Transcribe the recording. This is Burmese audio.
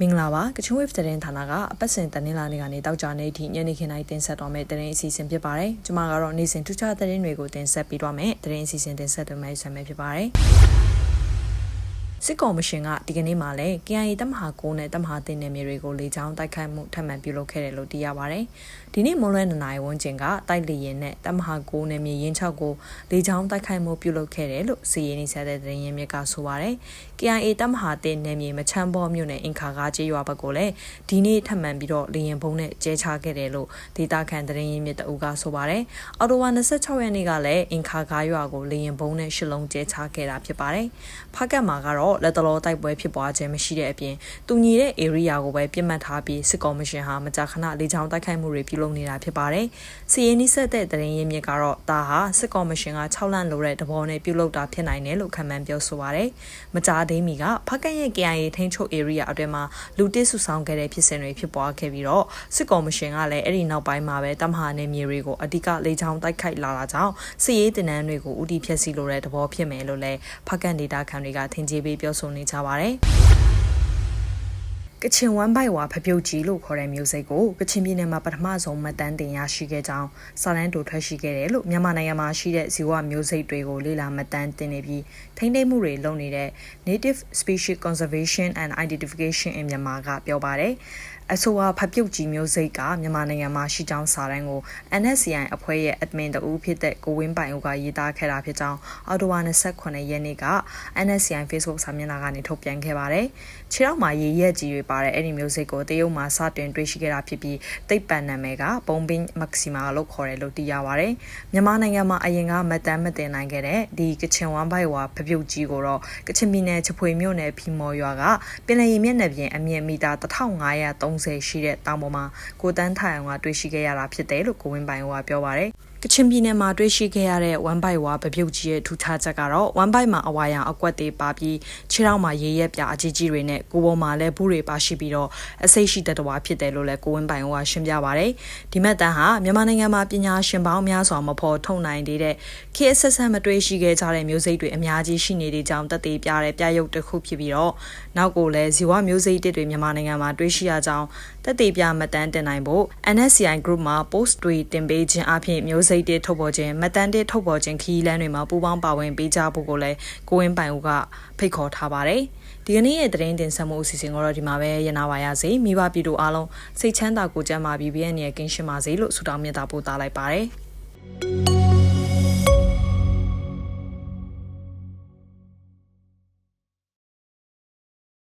မင်္ဂလာပါကချင်ဝေ့သတင်းဌာနကအပတ်စဉ်တနင်္လာနေ့ကနေတောက်ကြနေထိညနေခင်းတိုင်းတင်ဆက်တော်မယ့်သတင်းအစီအစဉ်ဖြစ်ပါတယ်ကျွန်မကတော့နေ့စဉ်ထူးခြားသတင်းတွေကိုတင်ဆက်ပေးတော့မယ့်သတင်းအစီအစဉ်တင်ဆက်သွင်းမယ့်ဆံမဲ့ဖြစ်ပါတယ် စစ်ကော်မရှင်ကဒီကနေ့မှလည်း KIA တမဟာ9နဲ့တမဟာ10နယ်မြေတွေကိုလေကြောင်းတိုက်ခိုက်မှုထပ်မံပြုလုပ်ခဲ့တယ်လို့သိရပါဗျ။ဒီနေ့မွန်လွဲ2နာရီဝန်းကျင်ကတိုက်လေရင်နဲ့တမဟာ9နယ်မြေရင်း6ကိုလေကြောင်းတိုက်ခိုက်မှုပြုလုပ်ခဲ့တယ်လို့စီရင်နေဆက်တဲ့သတင်းရင်းမြစ်ကဆိုပါဗျ။ KIA တမဟာ10နယ်မြေမချမ်းဘောမြို့နယ်အင်ခါကားကျေးရွာဘက်ကိုလည်းဒီနေ့ထပ်မံပြီးတော့လေရင်ဘုံနဲ့ကျဲချခဲ့တယ်လို့ဒေတာခန်သတင်းရင်းမြစ်တအူကဆိုပါဗျ။အော်တိုဝါ26ရက်နေ့ကလည်းအင်ခါကားရွာကိုလေရင်ဘုံနဲ့ရှစ်လုံးကျဲချခဲ့တာဖြစ်ပါတယ်။ဖကတ်မှာကတော့လက်တလောတိုက်ပွဲဖြစ်ပွားခြင်းမရှိတဲ့အပြင်တူညီတဲ့ area ကိုပဲပြစ်မှတ်ထားပြီးစစ်ကော်မရှင်ဟာမကြာခဏလေကြောင်းတိုက်ခိုက်မှုတွေပြုလုပ်နေတာဖြစ်ပါတယ်။စီရင်နီးဆက်တဲ့သတင်းရင်းမြစ်ကတော့ဒါဟာစစ်ကော်မရှင်က6လန့်လိုတဲ့တဘောနဲ့ပြုလုပ်တာဖြစ်နိုင်တယ်လို့ခန့်မှန်းပြောဆိုပါတယ်။မကြာသေးမီကဖကတ်ရဲ့ KIA ထိန်းချုပ် area အတွင်းမှာလူတစ်စုဆောင်ခဲ့တဲ့ဖြစ်စဉ်တွေဖြစ်ပွားခဲ့ပြီးတော့စစ်ကော်မရှင်ကလည်းအဲ့ဒီနောက်ပိုင်းမှာပဲတမဟာနယ်မြေတွေကိုအဓိကလေကြောင်းတိုက်ခိုက်လာတာကြောင့်စစ်ရေးတင်နန်းတွေကိုဥတီဖြက်စီလိုတဲ့တဘောဖြစ်မယ်လို့လည်းဖကတ်ဒေတာခံတွေကထင်ကြေးပေးပြောဆိုနေကြပါတယ်ကချင်ဝမ်ဘိုက်ဝါဖပြုတ်ကြီးလို့ခေါ်တဲ့မျိုးစိတ်ကိုကချင်ပြည်နယ်မှာပထမဆုံးမှတ်တမ်းတင်ရရှိခဲ့ကြောင်းစာလန်းတူထွက်ရှိခဲ့တယ်လို့မြန်မာနိုင်ငံမှာရှိတဲ့ဇီဝမျိုးစိတ်တွေကိုလေ့လာမှတ်တမ်းတင်နေပြီးထိန်းသိမ်းမှုတွေလုပ်နေတဲ့ Native Species Conservation and Identification in Myanmar ကပြောပါတယ်အဆိုပါဖပြုတ်ကြီးမျိုးစိတ်ကမြန်မာနိုင်ငံမှာရှိကြောင်းစာတမ်းကို NSCI အဖွဲ့ရဲ့ admin တဦးဖြစ်တဲ့ကိုဝင်းပိုင်ဦးကရေးသားခဲ့တာဖြစ်ကြောင်းအော်တိုဝါ28ရက်နေ့က NSCI Facebook စာမျက်နှာကနေထုတ်ပြန်ခဲ့ပါတယ်။ခြေထောက်မှာရေရက်ကြီးတွေပါတဲ့အဲ့ဒီမျိုးစိတ်ကိုတရုတ်မှာစတင်တွေ့ရှိခဲ့တာဖြစ်ပြီးသိပ္ပံနာမည်ကပုံပင်းမက္ကစီမာလို့ခေါ်တယ်လို့သိရပါတယ်။မြန်မာနိုင်ငံမှာအရင်ကမတန်းမတင်နိုင်ခဲ့တဲ့ဒီကချင်ဝမ်ဘိုက်ဝါဖပြုတ်ကြီးကိုတော့ကချင်ပြည်နယ်ချပွေမြို့နယ်ဖီမော်ရွာကပင်လယ်ရေမျက်နှာပြင်အမြင့်မီတာ1530 30ရှိတဲ့တောင်ပေါ်မှာကိုတန်းထိုင်အောင်ကတွေ့ရှိခဲ့ရတာဖြစ်တယ်လို့ကိုဝင်းပိုင်ကပြောပါတယ် ကချင်ပြည်နယ်မှာတွေ့ရှိခဲ့ရတဲ့1 byte ဝါပပြုတ်ကြီးရဲ့ထူခြားချက်ကတော့1 byte မှာအဝါရောင်အကွက်တွေပါပြီးခြေထောက်မှာရေရက်ပြအကြီးကြီးတွေနဲ့ကိုယ်ပေါ်မှာလည်းဘူးတွေပါရှိပြီးတော့အစိတ်ရှိတဲ့တဝါဖြစ်တယ်လို့လည်းကိုဝင်းပိုင်ကရှင်းပြပါဗျ။ဒီမဲ့တန်းဟာမြန်မာနိုင်ငံမှာပညာရှင်ပေါင်းများစွာမဖော်ထုတ်နိုင်သေးတဲ့ခေတ်ဆက်ဆက်မတွေ့ရှိခဲ့ကြတဲ့မျိုးစိတ်တွေအများကြီးရှိနေတဲ့အကြောင်းသက်သေပြတဲ့ပြရုပ်တစ်ခုဖြစ်ပြီးတော့နောက်ကိုလည်းဇီဝမျိုးစိတ်တွေမြန်မာနိုင်ငံမှာတွေ့ရှိရကြောင်းသက်သေပြမှတ်တမ်းတင်နိုင်ဖို့ NSCI Group မှာ post တွေတင်ပေးခြင်းအပြင်မျိုးစိတ်တွေထုတ်ပေါ်ခြင်းမတန်တဲ့ထုတ်ပေါ်ခြင်းခီးလန်းတွေမှာပူးပေါင်းပါဝင်ပေးကြဖို့ကိုလည်းကိုဝင်းပိုင်ဦးကဖိတ်ခေါ်ထားပါတယ်။ဒီကနေ့ရဲ့သတင်းတင်ဆက်မှုအစီအစဉ်ကိုတော့ဒီမှာပဲရနာပါရစေ။မိဘပြည်သူအားလုံးစိတ်ချမ်းသာကိုကြမ်းပါပြီးပြည့်ရဲ့ကင်းရှင်းပါစေလို့ဆုတောင်းမြတ်တာပို့သားလိုက်ပါတယ်။